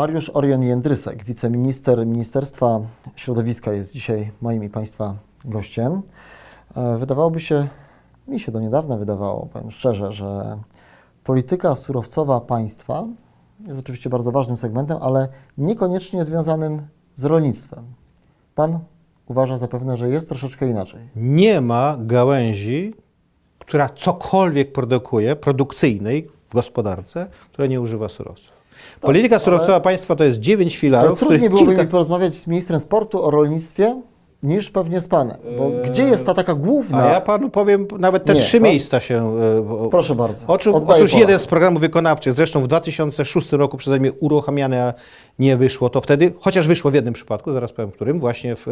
Mariusz Orion Jędrysek, wiceminister Ministerstwa Środowiska jest dzisiaj moim i Państwa gościem. E, Wydawałoby się, mi się do niedawna wydawało, powiem szczerze, że polityka surowcowa państwa jest oczywiście bardzo ważnym segmentem, ale niekoniecznie związanym z rolnictwem. Pan uważa zapewne, że jest troszeczkę inaczej. Nie ma gałęzi, która cokolwiek produkuje, produkcyjnej w gospodarce, która nie używa surowców. Polityka surowcowa państwa to jest dziewięć Ale filarów, trudniej byłoby kilka... mi porozmawiać z ministrem sportu o rolnictwie niż pewnie z Panem. Bo gdzie jest ta taka główna... A ja panu powiem, nawet te Nie, trzy to- miejsca się... e, Proszę bardzo. Otóż jeden z programów wykonawczych, zresztą w 2006 roku przeze mnie uruchamiany, a nie wyszło to wtedy, chociaż wyszło w jednym przypadku, zaraz powiem którym, właśnie w,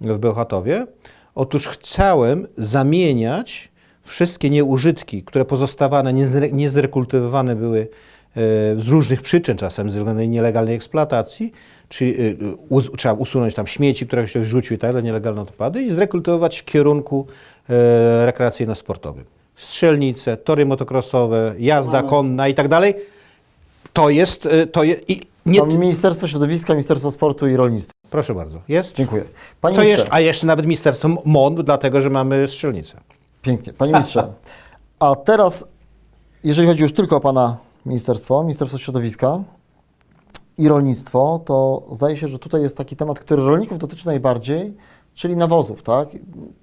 w Bełchatowie. Otóż chciałem zamieniać wszystkie nieużytki, które pozostawane, niezre- niezrekultywowane były z różnych przyczyn, czasem ze względu na nielegalnej eksploatacji, czyli e, us, trzeba usunąć tam śmieci, które ktoś wrzucił i tak dalej, nielegalne odpady i zrekultywować w kierunku e, rekreacyjno-sportowym. Strzelnice, tory motocrossowe, jazda konna i tak dalej. To jest, e, to je, i nie, Ministerstwo Środowiska, Ministerstwo Sportu i Rolnictwa. proszę bardzo, jest. Dziękuję. Panie Co jeszcze? A jeszcze nawet Ministerstwo MON, dlatego że mamy strzelnicę. Pięknie. Panie ministrze, a teraz, jeżeli chodzi już tylko o Pana Ministerstwo, Ministerstwo Środowiska i Rolnictwo, to zdaje się, że tutaj jest taki temat, który rolników dotyczy najbardziej, czyli nawozów, tak?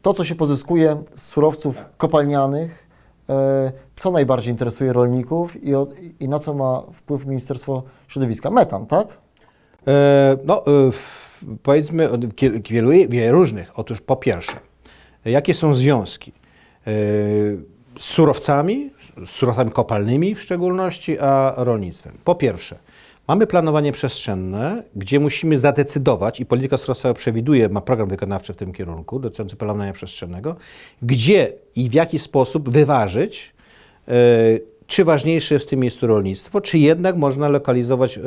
To, co się pozyskuje z surowców kopalnianych, e, co najbardziej interesuje rolników i, i na co ma wpływ Ministerstwo Środowiska? Metan, tak? E, No, e, powiedzmy wielu, wiele różnych. Otóż po pierwsze, jakie są związki surowcami, surowcami kopalnymi w szczególności, a rolnictwem? Po pierwsze, mamy planowanie przestrzenne, gdzie musimy zadecydować, i polityka surowcowa przewiduje, ma program wykonawczy w tym kierunku dotyczący planowania przestrzennego, gdzie i w jaki sposób wyważyć e, czy ważniejsze jest w tym miejscu rolnictwo, czy jednak można lokalizować e,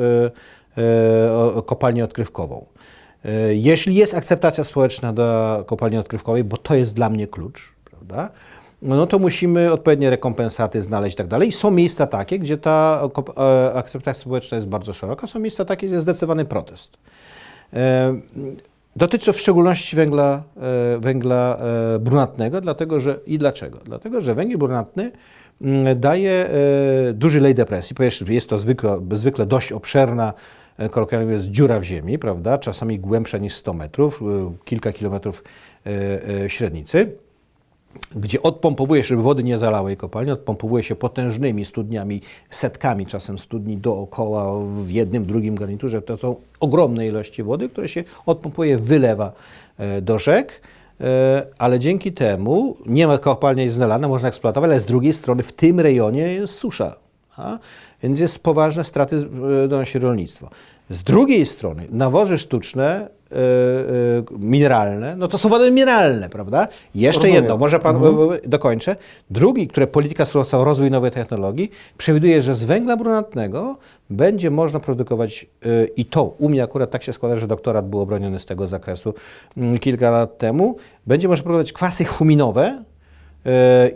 e, kopalnię odkrywkową. Jeśli jest akceptacja społeczna do kopalni odkrywkowej, bo to jest dla mnie klucz, prawda? No, no to musimy odpowiednie rekompensaty znaleźć i tak dalej. Są miejsca takie, gdzie ta e, akceptacja społeczna jest bardzo szeroka, są miejsca takie, gdzie jest zdecydowany protest. E, Dotyczy w szczególności węgla, e, węgla brunatnego, dlatego że i dlaczego? Dlatego, że węgiel brunatny mm, daje duży lej depresji. Po pierwsze, jest to zwykle, zwykle dość obszerna, kolokwialnie mówiąc, dziura w ziemi, prawda? Czasami głębsza niż 100 metrów, kilka kilometrów średnicy gdzie odpompowuje się, żeby wody nie zalały kopalni, odpompowuje się potężnymi studniami, setkami czasem studni dookoła w jednym, drugim garniturze. To są ogromne ilości wody, które się odpompuje, wylewa e, do rzek. E, Ale dzięki temu nie ma kopalnia jest znalana, można eksploatować, ale z drugiej strony w tym rejonie jest susza. A? Więc jest poważne straty e, donosi rolnictwo. Z drugiej strony nawozy sztuczne, e, e, mineralne, no to są wody mineralne, prawda? Jeszcze Rozumiem. jedno, może pan e, e, dokończę. Drugi, które polityka surowcowa, rozwój nowej technologii, przewiduje, że z węgla brunatnego będzie można produkować i to u mnie akurat tak się składa, że doktorat był obroniony z tego zakresu mm, kilka lat temu, będzie można produkować kwasy huminowe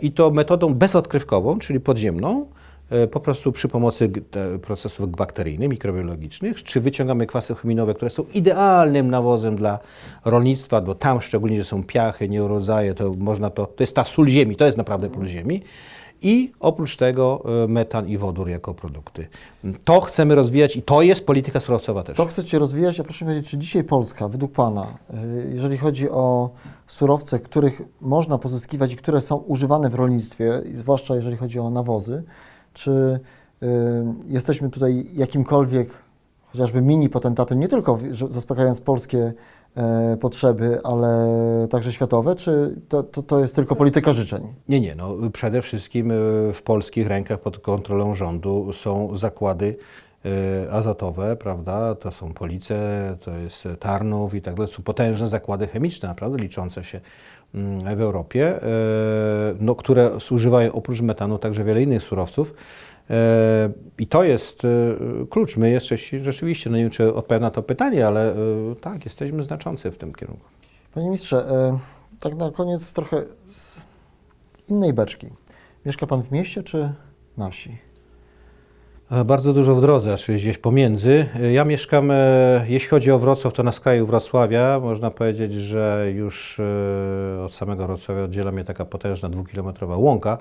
i to metodą bezodkrywkową, czyli podziemną, po prostu przy pomocy procesów bakteryjnych, mikrobiologicznych, czy wyciągamy kwasy huminowe, które są idealnym nawozem dla rolnictwa, bo tam szczególnie, że są piachy, nieurodzaje, to można to, to jest ta sól ziemi, to jest naprawdę pól ziemi. I oprócz tego e, metan i wodór jako produkty. To chcemy rozwijać i to jest polityka surowcowa też. To chcecie rozwijać, a proszę mi powiedzieć, czy dzisiaj Polska, według Pana, y, jeżeli chodzi o surowce, których można pozyskiwać i które są używane w rolnictwie, zwłaszcza jeżeli chodzi o nawozy, czy y, jesteśmy tutaj jakimkolwiek chociażby mini potentatem, nie tylko zaspokajając polskie e, potrzeby, ale także światowe, czy to, to, to jest tylko polityka życzeń? Nie, nie. No, przede wszystkim e, w polskich rękach pod kontrolą rządu są zakłady azotowe, prawda? To są Police, to jest Tarnów i tak dalej. Są potężne zakłady chemiczne, naprawdę liczące się mm, w Europie, e, no, które zużywają oprócz metanu także wiele innych surowców. E, I to jest klucz. My jeszcze rzeczywiście, no nie wiem, czy odpowiem na to pytanie, ale tak, jesteśmy znaczący w tym kierunku. Panie ministrze, tak na koniec trochę z innej beczki. Mieszka Pan w mieście czy na wsi? E, Bardzo dużo w drodze, czyli gdzieś pomiędzy. E, Ja mieszkam, e, jeśli chodzi o Wrocław, to na skraju Wrocławia. Można powiedzieć, że już od samego Wrocławia oddziela mnie taka potężna dwukilometrowa łąka,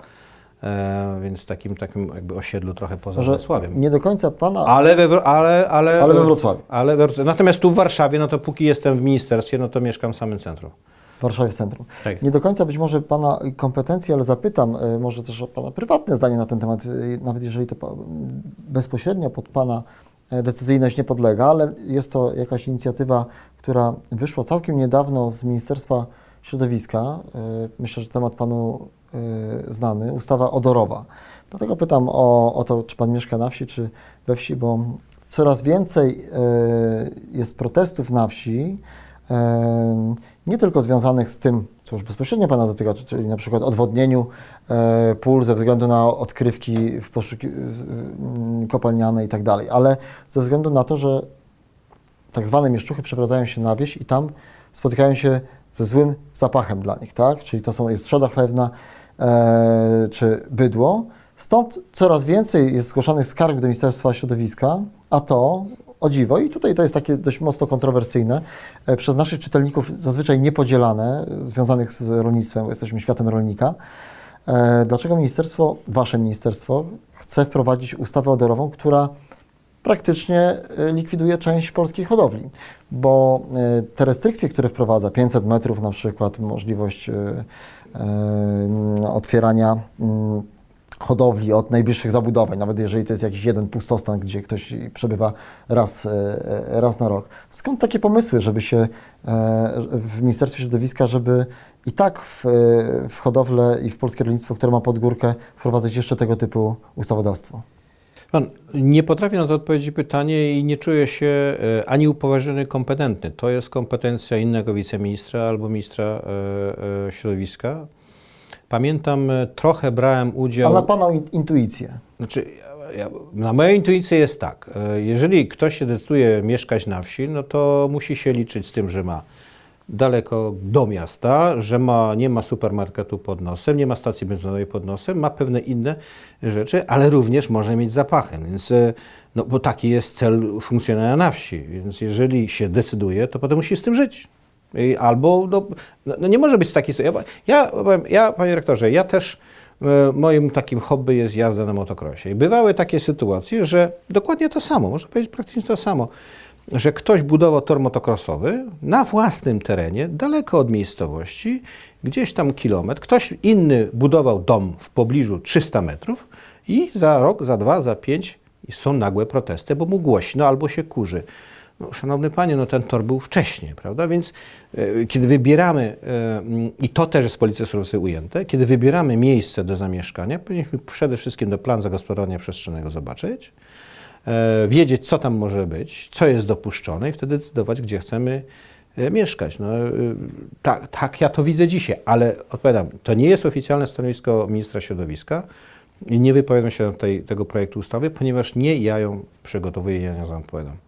więc takim, takim jakby osiedlu trochę poza Może Wrocławiem. nie do końca pana, Ale we, ale, ale, ale we Wrocławiu, ale we. Natomiast tu w Warszawie, no to póki jestem w ministerstwie, no to mieszkam w samym centrum. W Warszawie w centrum. Tak. Nie do końca być może Pana kompetencje, ale zapytam y, może też o Pana prywatne zdanie na ten temat, y, nawet jeżeli to bezpośrednio pod Pana e, decyzyjność nie podlega, ale jest to jakaś inicjatywa, która wyszła całkiem niedawno z Ministerstwa Środowiska. Myślę, że temat Panu znany, ustawa odorowa. Dlatego pytam o, o to, czy Pan mieszka na wsi, czy we wsi, bo coraz więcej jest protestów na wsi, e, nie tylko związanych z tym, co już bezpośrednio Pana dotyka, czyli na przykład odwodnieniu e, pól ze względu na odkrywki w kopalniane i tak dalej, ale ze względu na to, że tak zwane mieszczuchy przeprowadzają się na wieś i tam spotykają się ze złym zapachem dla nich, tak? Czyli to są, jest trzoda chlewna e, czy bydło. Stąd coraz więcej jest zgłaszanych skarg do Ministerstwa Środowiska, a to o dziwo, i tutaj to jest takie dość mocno kontrowersyjne, e, przez naszych czytelników zazwyczaj niepodzielane, związanych z rolnictwem, bo jesteśmy światem rolnika. E, Dlaczego ministerstwo, wasze ministerstwo, chce wprowadzić ustawę odorową, która praktycznie e, likwiduje część polskiej hodowli, bo te restrykcje, które wprowadza, 500 metrów na przykład, możliwość otwierania mm, hodowli od najbliższych zabudowań, nawet jeżeli to jest jakiś jeden pustostan, gdzie ktoś przebywa raz, e, e, raz na rok. Skąd takie pomysły, żeby się e, w Ministerstwie Środowiska, żeby i tak w, w hodowlę i w polskie rolnictwo, które ma podgórkę, wprowadzać jeszcze tego typu ustawodawstwo? Pan, nie potrafię na to odpowiedzieć pytanie i nie czuję się ani upoważniony, kompetentny. To jest kompetencja innego wiceministra albo ministra środowiska. Pamiętam, e, trochę brałem A udział. na Pana in- intuicję. Znaczy, ja, ja, na moją intuicję jest tak. e, Jeżeli ktoś się decyduje mieszkać na wsi, no to musi się liczyć z tym, że ma daleko do miasta, że ma, nie ma supermarketu pod nosem, nie ma stacji benzynowej pod nosem, ma pewne inne rzeczy, ale również może mieć zapachy. Więc, e, no, bo taki jest cel funkcjonowania na wsi. Więc jeżeli się decyduje, to potem musi z tym żyć. Albo no, no, nie może być takiej sytuacji. Ja, ja, ja, panie rektorze, ja też e, moim takim hobby jest jazda na motocrossie. I bywały takie sytuacje, że dokładnie to samo, można powiedzieć praktycznie to samo, że ktoś budował tor motocrossowy na własnym terenie, daleko od miejscowości, gdzieś tam kilometr. Ktoś inny budował dom w pobliżu 300 metrów i za rok, za dwa, za pięć są nagłe protesty, bo mu głośno albo się kurzy. No, szanowny panie, no ten tor był wcześniej, prawda? Więc e, kiedy wybieramy, e, mm, i to też jest w polityce surowcowej ujęte, kiedy wybieramy miejsce do zamieszkania, powinniśmy przede wszystkim do planu zagospodarowania przestrzennego zobaczyć, e, wiedzieć, co tam może być, co jest dopuszczone i wtedy decydować, gdzie chcemy mieszkać. No, tak, tak ja to widzę dzisiaj, ale odpowiadam, to nie jest oficjalne stanowisko ministra środowiska i nie wypowiadam się na tej, tego projektu ustawy, ponieważ nie ja ją przygotowuję, ja nie odpowiadam.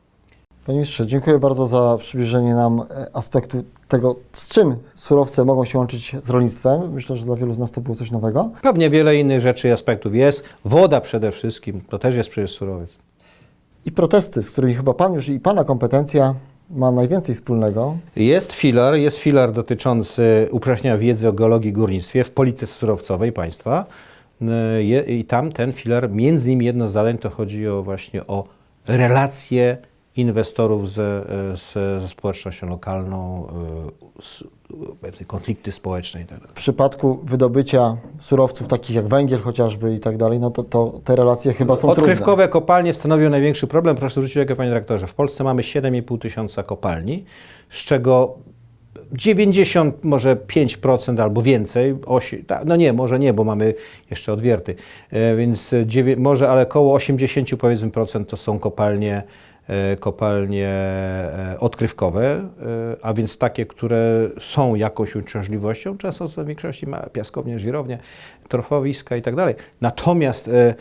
Panie ministrze, dziękuję bardzo za przybliżenie nam e, aspektu tego, z czym surowce mogą się łączyć z rolnictwem. Myślę, że dla wielu z nas to było coś nowego. Pewnie wiele innych rzeczy i aspektów jest. Woda przede wszystkim, to też jest przecież surowiec. I protesty, z którymi chyba Pan już i Pana kompetencja ma najwięcej wspólnego. Jest filar, jest filar dotyczący uprawnienia wiedzy o geologii i górnictwie w polityce surowcowej państwa. Je- I tam ten filar, między innymi jedno z zadań to chodzi o właśnie o relacje inwestorów ze, z, ze społecznością lokalną, z, powiedzmy, konflikty społeczne itd. W przypadku wydobycia surowców takich jak węgiel chociażby i tak dalej, no to, to te relacje chyba są trudne. Odkrywkowe kopalnie stanowią największy problem. Proszę zwrócić uwagę, panie rektorze, w Polsce mamy 7,5 tysiąca kopalni, z czego 90, może 5% albo więcej, osi, no nie, może nie, bo mamy jeszcze odwierty, e, więc dziewię- może, ale około 80 powiedzmy procent to są kopalnie, e, kopalnie e, odkrywkowe, e, a więc takie, które są jakąś uciążliwością, często są w większości ma piaskownie, żwirownie, torfowiska i tak dalej. Natomiast e, e,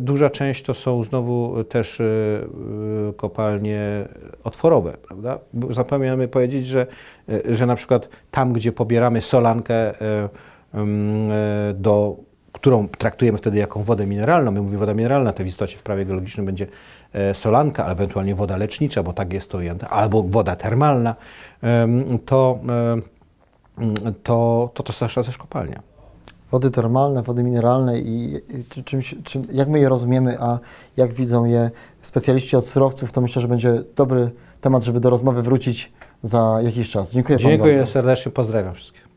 duża część to są znowu też e, e, kopalnie otworowe, prawda? Bo Zapomniamy powiedzieć, że, e, że na przykład tam, gdzie pobieramy solankę e, mm, e, do którą traktujemy wtedy jako wodę mineralną. My mówimy woda mineralna, to w istocie w prawie geologicznym będzie e, solanka, ale ewentualnie woda lecznicza, bo tak jest to ujęte, albo woda termalna, to, to, to, to też też kopalnia. Wody termalne, wody mineralne i, i czy- czymś, czym, jak my je rozumiemy, a jak widzą je specjaliści od surowców, to myślę, że będzie dobry temat, żeby do rozmowy wrócić za jakiś czas. Dziękuję Panu Dziękuję bardzo. serdecznie, pozdrawiam wszystkich.